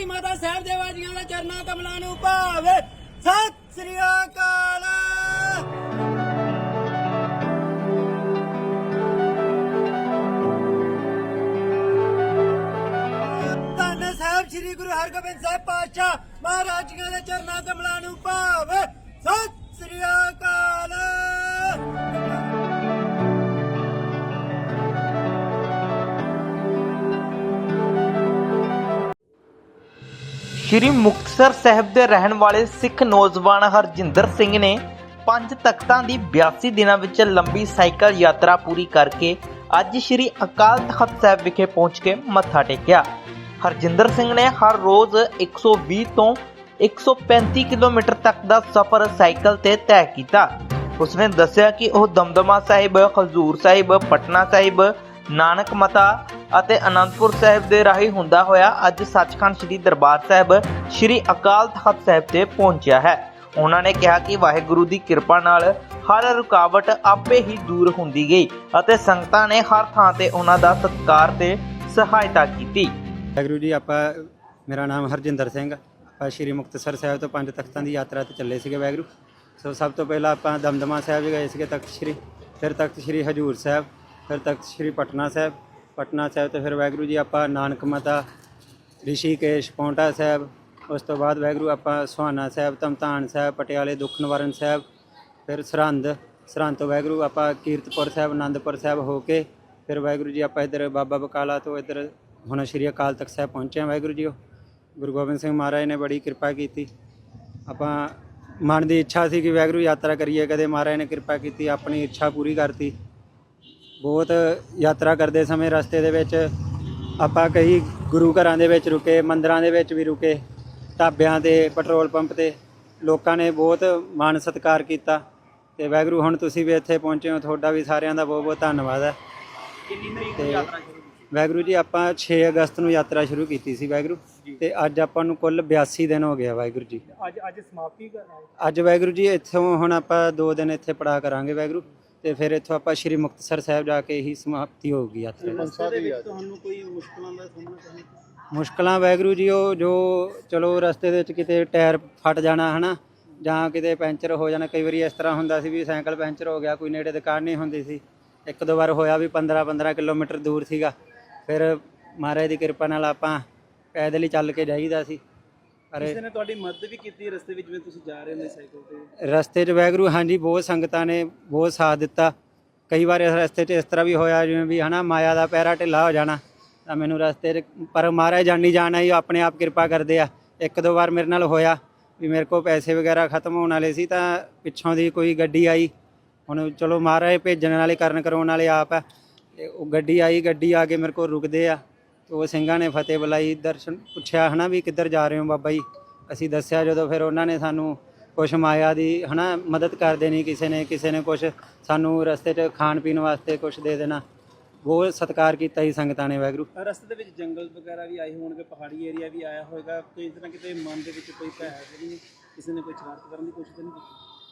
ਧਰਤੀ ਮਾਤਾ ਸਾਹਿਬ ਦੇਵਾ ਜੀਆਂ ਦੇ ਚਰਨਾਂ ਕਮਲਾਂ ਨੂੰ ਭਾਵੇ। ਸਤਿ ਸ੍ਰੀ ਅਕਾਲ। ਧੰਨ ਸਾਹਿਬ ਸ੍ਰੀ ਗੁਰੂ ਹਰਗੋਬਿੰਦ ਸਾਹਿਬ ਪਾਤਸ਼ਾਹ ਮਹਾਰਾਜ ਜੀਆਂ ਦੇ ਚਰਨਾਂ ਕਮਲਾਂ ਨੂੰ ਭਾਵੇ। ਸਤਿ ਸ੍ਰੀ ਅਕਾਲ। ਸ਼੍ਰੀ ਮੁਕਤਸਰ ਸਾਹਿਬ ਦੇ ਰਹਿਣ ਵਾਲੇ ਸਿੱਖ ਨੌਜਵਾਨ ਹਰਜਿੰਦਰ ਸਿੰਘ ਨੇ ਪੰਜ ਤਖਤਾਂ ਦੀ 82 ਦਿਨਾਂ ਵਿੱਚ ਲੰਬੀ ਸਾਈਕਲ ਯਾਤਰਾ ਪੂਰੀ ਕਰਕੇ ਅੱਜ ਸ਼੍ਰੀ ਅਕਾਲ ਤਖਤ ਸਾਹਿਬ ਵਿਖੇ ਪਹੁੰਚ ਕੇ ਮੱਥਾ ਟੇਕਿਆ। ਹਰਜਿੰਦਰ ਸਿੰਘ ਨੇ ਹਰ ਰੋਜ਼ 120 ਤੋਂ 135 ਕਿਲੋਮੀਟਰ ਤੱਕ ਦਾ ਸਫ਼ਰ ਸਾਈਕਲ ਤੇ ਤੈਅ ਕੀਤਾ। ਉਸਨੇ ਦੱਸਿਆ ਕਿ ਉਹ ਦਮਦਮਾ ਸਾਹਿਬ, ਹਜ਼ੂਰ ਸਾਹਿਬ, ਪਟਨਾ ਸਾਹਿਬ ਨਾਨਕ ਮਤਾ ਅਤੇ ਅਨੰਦਪੁਰ ਸਾਹਿਬ ਦੇ ਰਾਹੀਂ ਹੁੰਦਾ ਹੋਇਆ ਅੱਜ ਸੱਚਖੰਡ ਸ੍ਰੀ ਦਰਬਾਰ ਸਾਹਿਬ, ਸ੍ਰੀ ਅਕਾਲ ਤਖਤ ਸਾਹਿਬ ਤੇ ਪਹੁੰਚਿਆ ਹੈ। ਉਹਨਾਂ ਨੇ ਕਿਹਾ ਕਿ ਵਾਹਿਗੁਰੂ ਦੀ ਕਿਰਪਾ ਨਾਲ ਹਰ ਰੁਕਾਵਟ ਆਪੇ ਹੀ ਦੂਰ ਹੁੰਦੀ ਗਈ ਅਤੇ ਸੰਗਤਾਂ ਨੇ ਹਰ ਥਾਂ ਤੇ ਉਹਨਾਂ ਦਾ ਸਤਿਕਾਰ ਤੇ ਸਹਾਇਤਾ ਕੀਤੀ। ਵਾਹਿਗੁਰੂ ਜੀ, ਆਪਾਂ, ਮੇਰਾ ਨਾਮ ਹਰਜਿੰਦਰ ਸਿੰਘ, ਆਪਾਂ ਸ਼੍ਰੀ ਮੁਕਤਸਰ ਸਾਹਿਬ ਤੋਂ ਪੰਜ ਤਖਤਾਂ ਦੀ ਯਾਤਰਾ ਤੇ ਚੱਲੇ ਸੀਗੇ ਵਾਹਿਗੁਰੂ। ਸੋ ਸਭ ਤੋਂ ਪਹਿਲਾਂ ਆਪਾਂ ਦਮਦਮਾ ਸਾਹਿਬ ਗਏ ਸੀਗੇ ਤਖਤ ਸ਼੍ਰੀ, ਫਿਰ ਤਖਤ ਸ਼੍ਰੀ ਹਜੂਰ ਸਾਹਿਬ ਫਿਰ ਤਖਤ ਸ਼੍ਰੀ ਪਟਨਾ ਸਾਹਿਬ ਪਟਨਾ ਸਾਹਿਬ ਤੇ ਫਿਰ ਵਾਹਿਗੁਰੂ ਜੀ ਆਪਾਂ ਨਾਨਕ ਮਤਾ, ਰਿਸ਼ੀਕੇਸ਼, ਪੌਂਟਾ ਸਾਹਿਬ, ਉਸ ਤੋਂ ਬਾਅਦ ਵਾਹਿਗੁਰੂ ਆਪਾਂ ਸੁਹਾਣਾ ਸਾਹਿਬ, ਤਮਤਾਨ ਸਾਹਿਬ, ਪਟਿਆਲੇ ਦੁੱਖ ਨਿਵਾਰਨ ਸਾਹਿਬ, ਫਿਰ ਸਰਹੰਦ ਸਰਹੰਦ ਤੋਂ ਵਾਹਿਗੁਰੂ ਆਪਾਂ ਕੀਰਤਪੁਰ ਸਾਹਿਬ, ਆਨੰਦਪੁਰ ਸਾਹਿਬ ਹੋ ਕੇ ਫਿਰ ਵਾਹਿਗੁਰੂ ਜੀ ਆਪਾਂ ਇੱਧਰ ਬਾਬਾ ਬਕਾਲਾ ਤੋਂ ਇੱਧਰ ਹੁਣ ਸ਼੍ਰੀ ਅਕਾਲ ਤਖਤ ਸਾਹਿਬ ਪਹੁੰਚੇ ਹਾਂ ਵਾਹਿਗੁਰੂ ਜੀ ਗੁਰੂ ਗੋਬਿੰਦ ਸਿੰਘ ਮਹਾਰਾਜ ਨੇ ਬੜੀ ਕਿਰਪਾ ਕੀਤੀ। ਆਪਾਂ ਮਨ ਦੀ ਇੱਛਾ ਸੀ ਕਿ ਵਾਹਿਗੁਰੂ ਯਾਤਰਾ ਕਰੀਏ, ਕਦੇ ਮਹਾਰਾਜ ਨੇ ਕਿਰਪਾ ਕੀਤੀ, ਆਪਣੀ ਇੱਛਾ ਪੂਰੀ ਕਰਤੀ। ਬਹੁਤ ਯਾਤਰਾ ਕਰਦੇ ਸਮੇਂ ਰਸਤੇ ਦੇ ਵਿੱਚ ਆਪਾਂ ਕਈ ਗੁਰੂ ਘਰਾਂ ਦੇ ਵਿੱਚ ਰੁਕੇ ਮੰਦਰਾਂ ਦੇ ਵਿੱਚ ਵੀ ਰੁਕੇ ਢਾਬਿਆਂ ਤੇ ਪੈਟਰੋਲ ਪੰਪ ਤੇ ਲੋਕਾਂ ਨੇ ਬਹੁਤ ਮਾਣ ਸਤਿਕਾਰ ਕੀਤਾ ਤੇ ਵਾਹਿਗੁਰੂ ਹੁਣ ਤੁਸੀਂ ਵੀ ਇੱਥੇ ਪਹੁੰਚੇ ਹੋ ਤੁਹਾਡਾ ਵੀ ਸਾਰਿਆਂ ਦਾ ਬਹੁਤ ਬਹੁਤ ਧੰਨਵਾਦ ਹੈ। ਕਿੰਨੀ ਤਰੀਕ ਵਾਹਿਗੁਰੂ ਜੀ ਆਪਾਂ 6 ਅਗਸਤ ਨੂੰ ਯਾਤਰਾ ਸ਼ੁਰੂ ਕੀਤੀ ਸੀ ਵਾਹਿਗੁਰੂ ਤੇ ਅੱਜ ਆਪਾਂ ਨੂੰ ਕੁੱਲ 82 ਦਿਨ ਹੋ ਗਿਆ ਵਾਹਿਗੁਰੂ ਜੀ। ਅੱਜ ਅੱਜ ਸਮਾਪਤੀ ਕਰਨਾ ਅੱਜ ਵਾਹਿਗੁਰੂ ਜੀ ਇੱਥੋਂ ਹੁਣ ਆਪਾਂ 2 ਦਿਨ ਇੱਥੇ ਪੜਾ ਕਰਾਂਗੇ ਵਾਹਿਗੁਰੂ। ਤੇ ਫਿਰ ਇੱਥੋਂ ਆਪਾਂ ਸ਼੍ਰੀ ਮੁਕਤਸਰ ਸਾਹਿਬ ਜਾ ਕੇ ਹੀ ਸਮਾਪਤੀ ਹੋਊਗੀ ਯਾਤਰਾ ਦੀ। ਤੁਹਾਨੂੰ ਕੋਈ ਮੁਸ਼ਕਲਾਂ ਦਾ ਸਾਹਮਣਾ ਕਰਨਾ ਮੁਸ਼ਕਲਾਂ ਵਾਹਿਗੁਰੂ ਜੀ ਉਹ ਜੋ ਚਲੋ ਰਸਤੇ ਦੇ ਵਿੱਚ ਕਿਤੇ ਟਾਇਰ ਫਟ ਜਾਣਾ ਹਨਾ ਜਾਂ ਕਿਤੇ ਪੈਂਚਰ ਹੋ ਜਾਣਾ ਕਈ ਵਾਰੀ ਇਸ ਤਰ੍ਹਾਂ ਹੁੰਦਾ ਸੀ ਵੀ ਸਾਈਕਲ ਪੈਂਚਰ ਹੋ ਗਿਆ ਕੋਈ ਨੇੜੇ ਦੁਕਾਨ ਨਹੀਂ ਹੁੰਦੀ ਸੀ। ਇੱਕ ਦੋ ਵਾਰ ਹੋਇਆ ਵੀ 15 15 ਕਿਲੋਮੀਟਰ ਦੂਰ ਸੀਗਾ। ਫਿਰ ਮਹਾਰਾਜ ਦੀ ਕਿਰਪਾ ਨਾਲ ਆਪਾਂ ਪੈਦਲ ਹੀ ਚੱਲ ਕੇ ਜਾਈਦਾ ਸੀ। ਕਿਸੇ ਨੇ ਤੁਹਾਡੀ ਮਦਦ ਵੀ ਕੀਤੀ ਰਸਤੇ ਵਿੱਚ ਜਿਵੇਂ ਤੁਸੀਂ ਜਾ ਰਹੇ ਹੋ ਸਾਈਕਲ ਤੇ? ਰਸਤੇ 'ਚ ਵਾਹਿਗੁਰੂ ਹਾਂਜੀ ਬਹੁਤ ਸੰਗਤਾਂ ਨੇ ਬਹੁਤ ਸਾਥ ਦਿੱਤਾ। ਕਈ ਵਾਰ ਇਸ ਰਸਤੇ 'ਚ ਇਸ ਤਰ੍ਹਾਂ ਵੀ ਹੋਇਆ ਜਿਵੇਂ ਵੀ ਹਨਾ ਮਾਇਆ ਦਾ ਪੈਰਾ ਢਿੱਲਾ ਹੋ ਜਾਣਾ ਤਾਂ ਮੈਨੂੰ ਰਸਤੇ 'ਚ ਪਰ ਮਹਾਰਾਜ ਜਾਣੀ ਜਾਣਾ ਹੀ ਆਪਣੇ ਆਪ ਕਿਰਪਾ ਕਰਦੇ ਆ। ਇੱਕ ਦੋ ਵਾਰ ਮੇਰੇ ਨਾਲ ਹੋਇਆ ਵੀ ਮੇਰੇ ਕੋਲ ਪੈਸੇ ਵਗੈਰਾ ਖਤਮ ਹੋਣ ਵਾਲੇ ਸੀ ਤਾਂ ਪਿੱਛੋਂ ਦੀ ਕੋਈ ਗੱਡੀ ਆਈ। ਹੁਣ ਚਲੋ ਮਹਾਰਾਜ ਭੇਜਣ ਵਾਲੇ ਕਰਨ ਕਰਾਉਣ ਵਾਲੇ ਆਪ ਆ। ਤੇ ਉਹ ਗੱਡੀ ਆਈ ਗੱਡੀ ਆ ਕੇ ਮੇਰੇ ਕੋਲ ਰੁਕਦੇ ਆ। ਉਹ ਸਿੰਘਾਂ ਨੇ ਫਤਿਹ ਬੁਲਾਈ, ਦਰਸ਼ਨ ਪੁੱਛਿਆ, ਹਨਾ ਵੀ ਕਿੱਧਰ ਜਾ ਰਹੇ ਹੋ ਬਾਬਾ ਜੀ? ਅਸੀਂ ਦੱਸਿਆ ਜਦੋਂ ਫਿਰ ਉਹਨਾਂ ਨੇ ਸਾਨੂੰ ਕੁਛ ਮਾਇਆ ਦੀ, ਹਨਾ, ਮਦਦ ਕਰ ਦੇਣੀ ਕਿਸੇ ਨੇ ਕਿਸੇ ਨੇ ਕੁਛ ਸਾਨੂੰ ਰਸਤੇ 'ਚ ਖਾਣ ਪੀਣ ਵਾਸਤੇ ਕੁਛ ਦੇ ਦੇਣਾ। ਬਹੁਤ ਸਤਿਕਾਰ ਕੀਤਾ ਜੀ ਸੰਗਤਾਂ ਨੇ ਵਾਹਿਗੁਰੂ। ਰਸਤੇ ਦੇ ਵਿੱਚ ਜੰਗਲ ਵਗੈਰਾ ਵੀ ਆਏ ਹੋਣਗੇ, ਪਹਾੜੀ ਏਰੀਆ ਵੀ ਆਇਆ ਹੋਵੇਗਾ ਕੋਈ ਕਿਤੇ ਨਾ ਕਿਤੇ ਮਨ ਦੇ ਵਿੱਚ ਕੋਈ ਭੈ ਨਹੀਂ, ਕਿਸੇ ਨੇ ਕੋਈ ਸ਼ਰਾਰਤ ਕਰਨ ਦੀ ਕੋਸ਼ਿਸ਼ ਨਹੀਂ ਕੀਤੀ?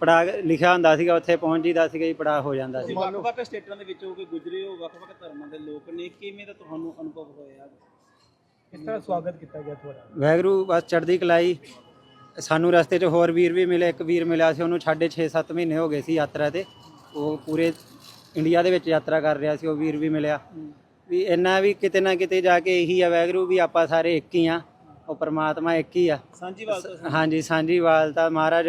ਪੜਾ ਲਿਖਿਆ ਹੁੰਦਾ ਸੀਗਾ ਉੱਥੇ ਪਹੁੰਚ ਜੀਦਾ ਸੀਗਾ ਜੀ ਪੜਾ ਹੋ ਜਾਂਦਾ ਸੀ। ਵੱਖ-ਵੱਖ ਸਟੇਟਾਂ ਦੇ ਵਿੱਚੋਂ ਕੋਈ ਗੁਜਰੇ ਹੋ ਵੱਖ-ਵੱਖ ਧਰਮਾਂ ਦੇ ਲੋਕ ਨੇ ਕਿਵੇਂ ਦਾ ਤੁਹਾਨੂੰ ਅਨੁਭਵ ਹੋਇਆ? ਕਿਸ ਤਰ੍ਹਾਂ ਸਵਾਗਤ ਕੀਤਾ ਗਿਆ ਤੁਹਾਡਾ। ਵਾਹਿਗੁਰੂ ਬਸ ਚੜ੍ਹਦੀ ਕਲਾਈ। ਸਾਨੂੰ ਰਸਤੇ 'ਚ ਹੋਰ ਵੀਰ ਵੀ ਮਿਲੇ ਇੱਕ ਵੀਰ ਮਿਲਿਆ ਸੀ ਉਹਨੂੰ ਛਾਡੇ 6-7 ਮਹੀਨੇ ਹੋ ਗਏ ਸੀ ਯਾਤਰਾ ਤੇ। ਉਹ ਪੂਰੇ ਇੰਡੀਆ ਦੇ ਵਿੱਚ ਯਾਤਰਾ ਕਰ ਰਿਹਾ ਸੀ ਉਹ ਵੀਰ ਵੀ ਮਿਲਿਆ। ਵੀ ਇੰਨਾ ਵੀ ਕਿਤੇ ਨਾ ਕਿਤੇ ਜਾ ਕੇ ਇਹੀ ਆ ਵਾਹਿਗੁਰੂ ਵੀ ਆਪਾਂ ਸਾਰੇ ਇੱਕ ਹੀ ਆ ਉਹ ਪ੍ਰਮਾਤਮਾ ਇੱਕ ਹੀ ਆ। ਸਾਂਝੀਵਾਲ ਹਾਂਜੀ ਸਾਂਝੀਵਾਲ ਤਾਂ ਮਹਾਰਾਜ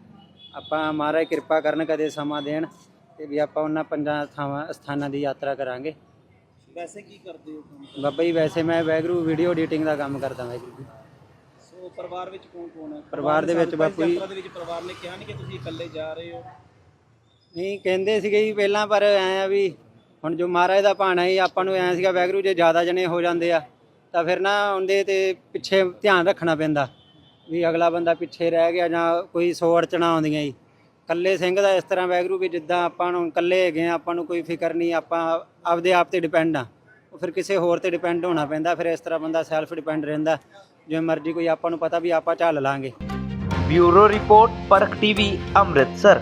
ਆਪਾਂ ਮਹਾਰਾਜ ਕਿਰਪਾ ਕਰਨ ਕਦੇ ਸਮਾਂ ਦੇਣ ਤੇ ਵੀ ਆਪਾਂ ਉਹਨਾਂ ਪੰਜਾਂ ਥਾਵਾਂ ਸਥਾਨਾਂ ਦੀ ਯਾਤਰਾ ਕਰਾਂਗੇ। ਵੈਸੇ ਕੀ ਕਰਦੇ ਹੋ ਕੰਮ? ਬਾਬਾ ਜੀ ਵੈਸੇ ਮੈਂ ਵਾਹਿਗੁਰੂ ਵੀਡੀਓ ਐਡੀਟਿੰਗ ਦਾ ਕੰਮ ਕਰਦਾ ਵਾਹਿਗੁਰੂ ਜੀ। ਸੋ ਪਰਿਵਾਰ ਵਿੱਚ ਕੌਣ ਕੌਣ ਹੈ? ਪਰਿਵਾਰ ਦੇ ਵਿੱਚ ਬਾਪੂ ਜੀ- ਯਾਤਰਾ ਦੇ ਵਿੱਚ ਪਰਿਵਾਰ ਨੇ ਕਿਹਾ ਨਹੀਂ ਕਿ ਤੁਸੀਂ ਇਕੱਲੇ ਜਾ ਰਹੇ ਹੋ? ਨਹੀਂ ਕਹਿੰਦੇ ਸੀਗੇ ਜੀ ਪਹਿਲਾਂ ਪਰ ਐ ਆ ਵੀ ਹੁਣ ਜੋ ਮਹਾਰਾਜ ਦਾ ਭਾਣਾ ਹੀ ਆਪਾਂ ਨੂੰ ਐ ਸੀਗਾ ਵੈਗਰੂ ਜੇ ਜ਼ਿਆਦਾ ਜਣੇ ਹੋ ਜਾਂਦੇ ਆ ਤਾਂ ਫਿਰ ਨਾ ਉਹਦੇ ਤੇ ਪਿੱਛੇ ਧਿਆਨ ਰੱਖਣਾ ਪੈਂਦਾ। ਵੀ ਅਗਲਾ ਬੰਦਾ ਪਿੱਛੇ ਰਹਿ ਗਿਆ ਜਾਂ ਕੋਈ ਸੌ ਅੜਚਣਾ ਆਉਂਦੀਆਂ ਜੀ। ਕੱਲੇ ਸਿੰਘ ਦਾ ਇਸ ਤਰ੍ਹਾਂ ਵੈਗਰੂ ਵੀ ਜਿੱਦਾਂ ਆਪਾਂ ਨੂੰ ਕੱਲੇ ਹੈਗੇ ਆ ਆਪਾਂ ਨੂੰ ਕੋਈ ਫਿਕਰ ਨਹੀਂ, ਆਪਾਂ ਆਪਦੇ ਆਪ ਤੇ ਡਿਪੈਂਡ ਆ ਉਹ ਫਿਰ ਕਿਸੇ ਹੋਰ ਤੇ ਡਿਪੈਂਡ ਹੋਣਾ ਪੈਂਦਾ, ਫਿਰ ਇਸ ਤਰ੍ਹਾਂ ਬੰਦਾ ਸੈਲਫ ਡਿਪੈਂਡ ਰਹਿੰਦਾ। ਜਿਵੇਂ ਮਰਜ਼ੀ ਕੋਈ ਆਪਾਂ ਨੂੰ ਪਤਾ ਵੀ ਆਪਾਂ ਝੱਲ ਲਾਂਗੇ। Bureau report, Parakh TV, Amritsar.